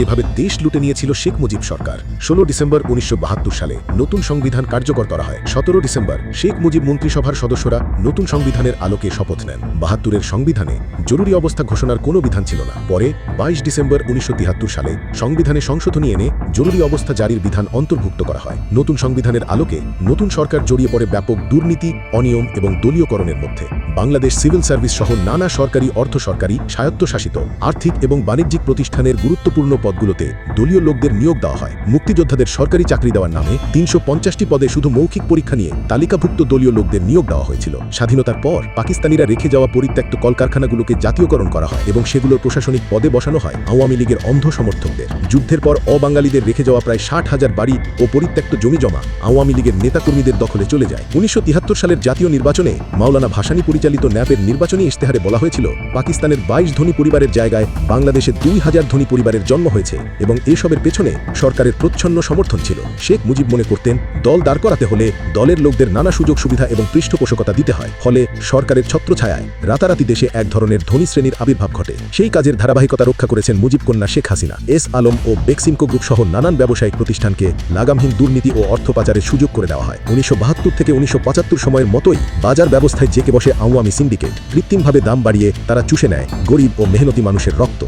যেভাবে দেশ লুটে নিয়েছিল শেখ মুজিব সরকার, ষোলো ডিসেম্বর উনিশশো বাহাত্তর সালে নতুন সংবিধান কার্যকর করা হয়। সতেরো ডিসেম্বর, শেখ মুজিব মন্ত্রিসভার সদস্যরা নতুন সংবিধানের আলোকে শপথ নেন। বাহাত্তরের সংবিধানে জরুরি অবস্থা ঘোষণার কোনো বিধান ছিল না। পরে বাইশ ডিসেম্বর উনিশশো সালে সংবিধানে সংশোধনী এনে জরুরি অবস্থা জারির বিধান অন্তর্ভুক্ত করা হয়। নতুন সংবিধানের আলোকে নতুন সরকার জড়িয়ে পড়ে ব্যাপক দুর্নীতি, অনিয়ম এবং দলীয়করণের মধ্যে। বাংলাদেশ সিভিল সার্ভিস সহ নানা সরকারি অর্ধ সরকারি, স্বায়ত্তশাসিত, আর্থিক এবং বাণিজ্যিক প্রতিষ্ঠানের গুরুত্বপূর্ণ পদগুলোতে দলীয় লোকদের নিয়োগ দেওয়া হয়। মুক্তিযোদ্ধাদের সরকারি চাকরি দেওয়ার নামে তিনশো পদে শুধু মৌখিক পরীক্ষা নিয়ে তালিকাভুক্ত দলীয় লোকদের নিয়োগ দেওয়া হয়েছিল। স্বাধীনতার পর পাকিস্তানিরা রেখে যাওয়া পরিত্যক্ত কলকারখানাগুলোকে জাতীয়করণ করা হয় এবং সেগুলোর প্রশাসনিক পদে বসানো হয় আওয়ামী লীগের অন্ধ সমর্থকদের যুদ্ধের পর অবাঙালিদের রেখে যাওয়া প্রায় ষাট হাজার বাড়ি ও পরিত্যক্ত জমি জমা আওয়ামী লীগের নেতাকর্মীদের দখলে চলে যায়। উনিশশো সালের জাতীয় নির্বাচনে মাওলানা ভাসানী পরিচালিত ন্যাপের নির্বাচনী ইশতেহারে বলা হয়েছিল, পাকিস্তানের বাইশ ধনী পরিবারের জায়গায় বাংলাদেশে দুই হাজার ধনী পরিবারের জন্ম হয়েছে এবং এসবের পেছনে সরকারের প্রচ্ছন্ন সমর্থন ছিল। শেখ মুজিব মনে করতেন, দল দাঁড় করাতে হলে দলের লোকদের নানা সুযোগ সুবিধা এবং পৃষ্ঠপোষকতা দিতে হয়। ফলে সরকারের ছত্রছায়ায় রাতারাতি দেশে এক ধরনের ধনী শ্রেণির আবির্ভাব ঘটে। সেই কাজের ধারাবাহিকতা রক্ষা করেছেন মুজিব কন্যা শেখ হাসিনা। এস আলম ও বেক্সিমকো গ্রুপ সহ নানান ব্যবসায়িক প্রতিষ্ঠানকে লাগামহীন দুর্নীতি ও অর্থ পাচারের সুযোগ করে দেওয়া হয়। উনিশশো বাহাত্তর থেকে উনিশশো পঁচাত্তর সময়ের মতোই বাজার ব্যবস্থায় জেকে বসে আওয়ামী সিন্ডিকেট কৃত্রিমভাবে দাম বাড়িয়ে তারা চুষে নেয় গরিব ও মেহনতি মানুষের রক্ত।